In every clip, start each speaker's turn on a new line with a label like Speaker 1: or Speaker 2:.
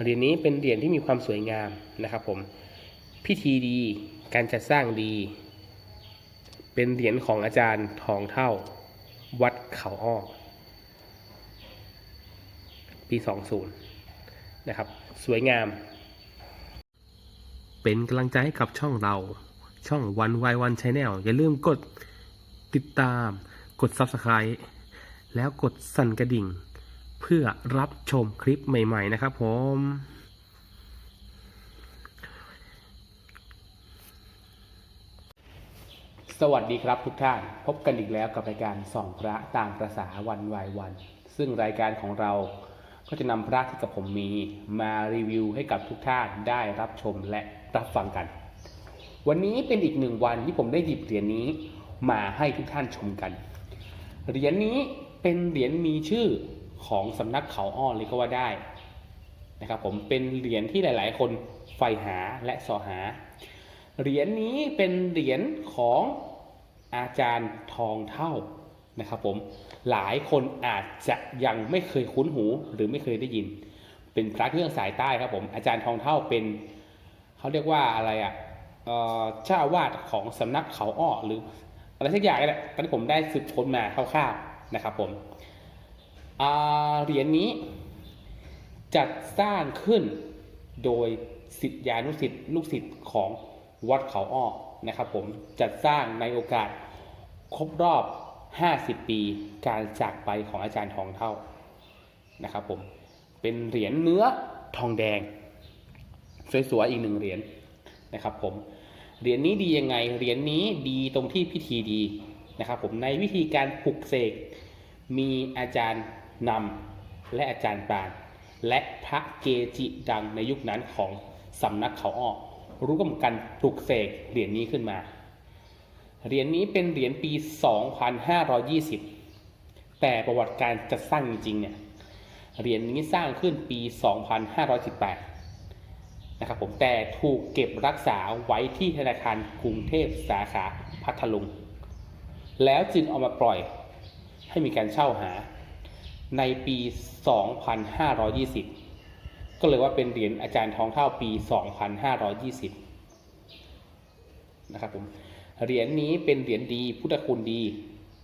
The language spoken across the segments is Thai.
Speaker 1: เหรียญนี้เป็นเหรียญที่มีความสวยงามนะครับผมพิธีดีการจัดสร้างดี เป็นเหรียญของอาจารย์ทองเท่า วัดเขาอ้อปี 20 นะครับ สวยงาม เป็นกำลังใจให้กับช่องเรา ช่องวันวายวันชาแนลอย่าลืมกดติดตาม กด Subscribe แล้วกดสั่นกระดิ่ง เพื่อรับชมคลิปใหม่ ๆ นะครับผมสวัสดีครับทุกท่าน พบกันอีกแล้วกับรายการส่องพระตามประษาวันวายวัน ซึ่งรายการของเราก็จะนำพระที่กับผมมีมารีวิวให้กับทุกท่านได้รับชมและรับฟังกัน วันนี้เป็นอีกหนึ่งวันที่ผมได้หยิบเหรียญนี้มาให้ทุกท่านชมกัน เหรียญนี้เป็นเหรียญมีชื่อ ของสำนักเขาอ้อเลยก็ว่าได้นะครับผมเป็นเหรียญที่หลาย ๆ คนใฝ่หาและสอหา เหรียญนี้เป็นเหรียญของอาจารย์ทองเท่านะครับผมหลายคนอาจจะยังไม่เคยคุ้นหูหรือไม่เคยได้ยิน เป็นพระเครื่องสายใต้ครับผมอาจารย์ทองเท่าเป็นเขาเรียกว่าอะไรอะเอ่อเจ้าวาสของสำนักเขาอ้อหรืออะไรสักอย่างนี่แหละตอนที่ผมได้สืบค้นมาคร่าวๆนะครับผม เหรียญนี้ จัดสร้างขึ้นโดยศิษยานุศิษย์ลูกศิษย์ของวัดเขาอ้อนะครับผมจัดสร้างในโอกาสครบรอบ 50 ปีการจากไปของอาจารย์ทองเท่านะครับผมเป็นเหรียญเนื้อทองแดง สวยๆอีกหนึ่งเหรียญนะครับผมเหรียญนี้ดียังไงเหรียญนี้ดีตรงที่พิธีดีนะครับผมในวิธีการปลุกเสกมีอาจารย์ นำและอาจารย์ปาน และพระเกจิดังในยุคนั้นของสำนักเขาอ้อรู้กันกันปลุกเสกเหรียญนี้ขึ้นมา เหรียญนี้เป็นเหรียญปี 2520 แต่ประวัติการจัดสร้างจริงเนี่ยเหรียญนี้สร้างขึ้นปี 2518 นะครับผมแต่ถูกเก็บรักษาไว้ที่ธนาคารกรุงเทพสาขาพัทลุง แล้วจึงเอามาปล่อยให้มีการเช่าหา ในปี 2520 ก็เลยว่าเป็นเหรียญอาจารย์ทองเท่าปี 2520 นะครับผม เหรียญนี้เป็นเหรียญดี พุทธคุณดี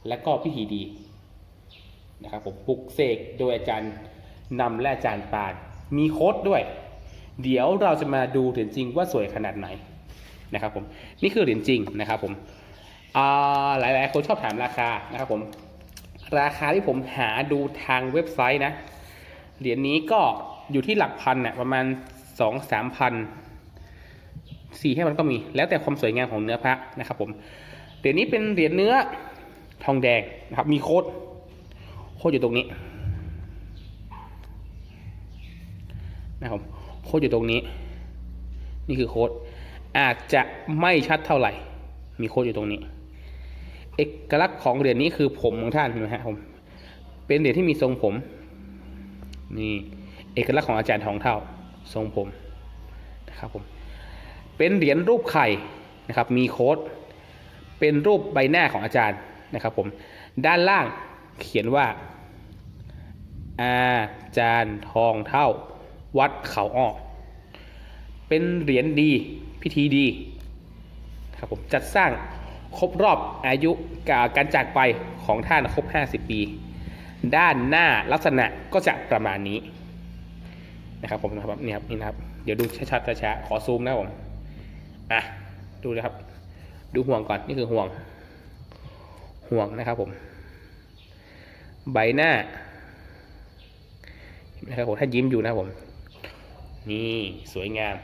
Speaker 1: และก็พิธีดีนะครับผมปลุกเสกโดยอาจารย์นำและอาจารย์ปานมีโค้ดด้วย เดี๋ยวเราจะมาดูเหรียญจริงว่าสวยขนาดไหนนะครับผม นี่คือเหรียญจริงนะครับผมอ่าหลายๆคนชอบถามราคานะครับผม ราคาที่ผมหาดูทางเว็บไซต์นะ เหรียญนี้ก็อยู่ที่หลักพันเนี่ยประมาณสองสามพันสี่ให้มันก็มี แล้วแต่ความสวยงามของเนื้อพระนะครับผม เหรียญนี้เป็นเหรียญเนื้อทองแดงนะครับ มีโคดโคดอยู่ตรงนี้นะครับโคดอยู่ตรงนี้ นี่คือโคดอาจจะไม่ชัดเท่าไหร่ มีโคดอยู่ตรงนี้ เอกลักษณ์ของเหรียญนี้คือผมของท่านนะฮะผมเป็นเหรียญที่มีทรงผม นี่เอกลักษณ์ของอาจารย์ทองเท่าทรงผมนะครับผมเป็นเหรียญรูปไข่นะครับ มีโค้ด เป็นรูปใบหน้าของอาจารย์นะครับผมด้านล่างเขียนว่า อาจารย์ทองเท่า วัดเขาอ้อเป็นเหรียญดีพิธีดีครับผมจัดสร้าง ครบรอบอายุการจากไปของท่านครบ 50 ปี ด้านหน้าลักษณะก็จะประมาณนี้นะครับผมนะครับนี่ครับนี่นะครับ เดี๋ยวดูชัดๆช้าๆขอซูมนะผมอะดูนะครับ ดูห่วงก่อนนี่คือห่วง ห่วงนะครับผม ใบหน้านไหมครับผมถ้ายิ้มอยู่นะผม นี่สวยงาม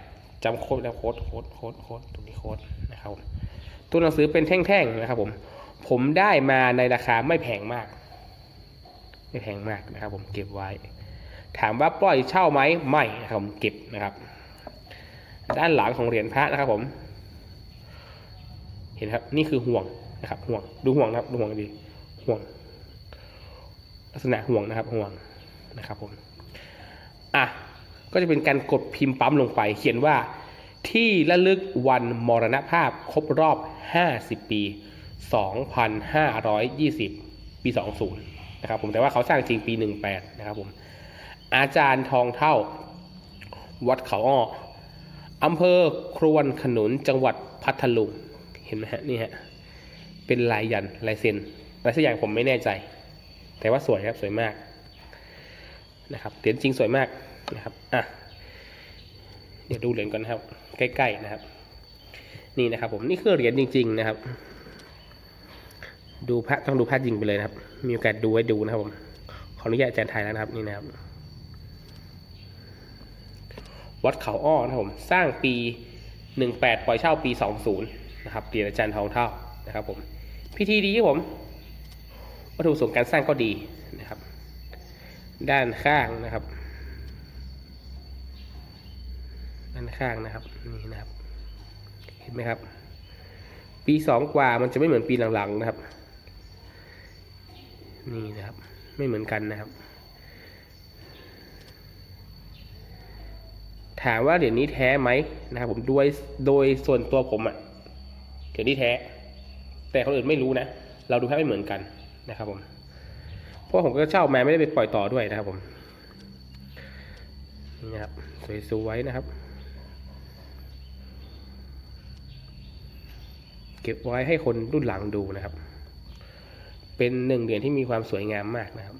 Speaker 1: จำโค้ดแล้วโค้ดโค้ดโค้ดโค้ดตรงนี้โค้ดนะครับผม ตัวหนังสือเป็นแท่งๆนะครับผมผมได้มาในราคาไม่แพงมาก ไม่แพงมากนะครับ ผมเก็บไว้ ถามว่าปล่อยเช่าไหมไม่ครับผมเก็บนะครับ ด้านหลังของเหรียญพระนะครับผม เห็นครับนี่คือห่วงนะครับห่วงดูห่วงนะครับดูห่วงดีห่วง ลักษณะห่วงนะครับห่วงนะครับผมอะก็จะเป็นการกดพิมพ์ปั๊มลงไป เขียนว่า ที่ระลึกวันมรณภาพครบรอบ 50 ปี 2520 ปี 20 นะครับผมแต่ว่าเขาสร้างจริงปี 18 นะครับผมอาจารย์ทองเท่า วัดเขาอ้ออำเภอครวนขนุนจังหวัดพัทลุงเห็นไหมฮะนี่ฮะเป็นลายยันลายเซ็นอะไรสักอย่างผมไม่แน่ใจ แต่ว่าสวยครับสวยมากนะครับเหรียญจริงสวยมากนะครับอะ เดี๋ยวดูเหรียญก่อนนะครับ ใกล้ๆนะครับ นี่นะครับผมนี่คือเหรียญจริง ๆนะครับ ดูพระต้องดูพระจริงไปเลยนะครับ มีโอกาสดูไว้ดูนะครับผมขออนุญาตอาจารย์ไทยแล้วนะครับนี่นะครับ วัดเขาอ้อนะครับผมสร้างปี18ปดปล่อยเช่าปี20นะครับเหรียญอาจารย์ทองเท่านะครับ ผม พิธีดีครับผมวัตถุประสงค์การสร้างก็ดีนะครับ ด้านข้างนะครับ ด้าน ข้างนะครับนี่นะครับ เห็นไหมครับ ปีสองกว่ามันจะไม่เหมือนปีหลังๆนะครับ นี่นะครับ ไม่เหมือนกันนะครับ ถามว่าเหรียญนี้แท้ไหมนะครับผมโดยโดยส่วนตัวผมอะเหรียญนี้แท้ แต่คนอื่นไม่รู้นะเราดูแค่ไม่เหมือนกันนะครับผมเพราะผมก็เช่ามาไม่ได้ไปปล่อยต่อด้วยนะครับผมนี่นะครับสวยๆนะครับ ก็บไว้ให้คนรุ่นหลังดูนะครับ เป็นหนึ่งเหรียญที่มีความสวยงามมากนะครับ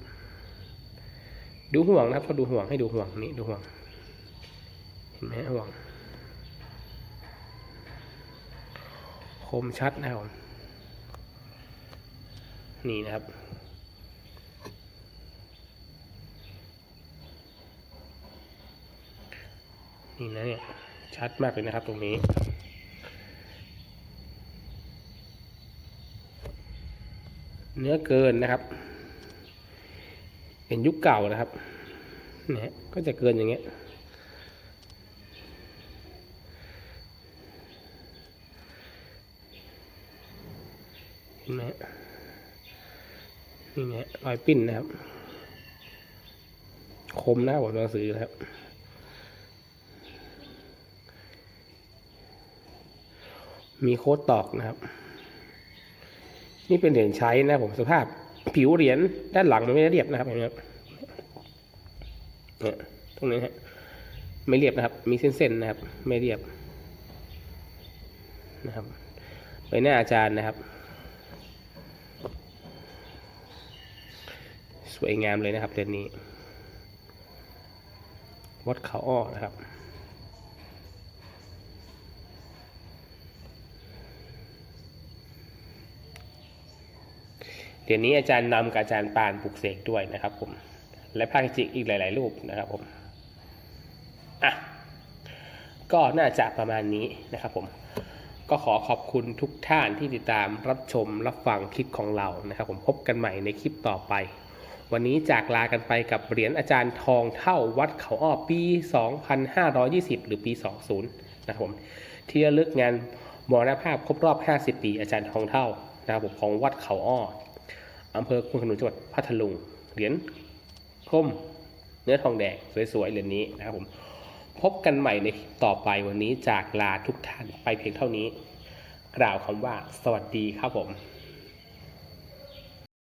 Speaker 1: ดูห่วงนะครับเขาดูห่วงให้ดูห่วงนี่ดูห่วง เห็นไหมห่วง คมชัดนะครับนี่นะครับนี่นะเนี่ยชัดมากเลยนะครับตรงนี้ เนื้อเกินนะครับ เป็นยุคเก่านะครับเนี่ยก็จะเกินอย่างเงี้ยเห็นไหมนี่เนี่ยรอยปิ้นนะครับ คมนะบผมหนังสือนะครับมีโค้ดตอกนะครับ นี่เป็นเหรียญใช้นะครับผมสภาพผิวเหรียญด้านหลังมันไม่ได้เรียบนะครับเห็นไหมครับเนี่ยตรงนี้ฮะไม่เรียบนะครับ มีเส้นๆนะครับ ไม่เรียบนะครับใบหน้าอาจารย์นะครับ สวยงามเลยนะครับเหรียญนี้ วัดเขาอ้อนะครับ เดี๋ยวนี้อาจารย์นำกับอาจารย์ปานปลุกเสกด้วยนะครับผม และภาคจิกอีกหลาย ๆ รูปนะครับผม อะ ก็น่าจะประมาณนี้นะครับผม ก็ขอขอบคุณทุกท่านที่ติดตามรับชมรับฟังคลิปของเรานะครับ ผมพบกันใหม่ในคลิปต่อไป วันนี้จากลากันไปกับเหรียญอาจารย์ทองเท่าวัดเขาอ้อปี 2520 หรือปี 20 นะครับผมที่ระลึกงานมรณภาพครบรอบ 50 ปีอาจารย์ทองเท่านะครับผมของวัดเขาอ้อ อำเภอคุนขนุนจังหวัดพัทลุง เหรียญคม เนื้อทองแดงสวยๆเหรียญนี้นะครับผม พบกันใหม่ในคลิปต่อไปวันนี้จากลาทุกท่านไปเพียงเท่านี้ กล่าวคำว่าสวัสดีครับผม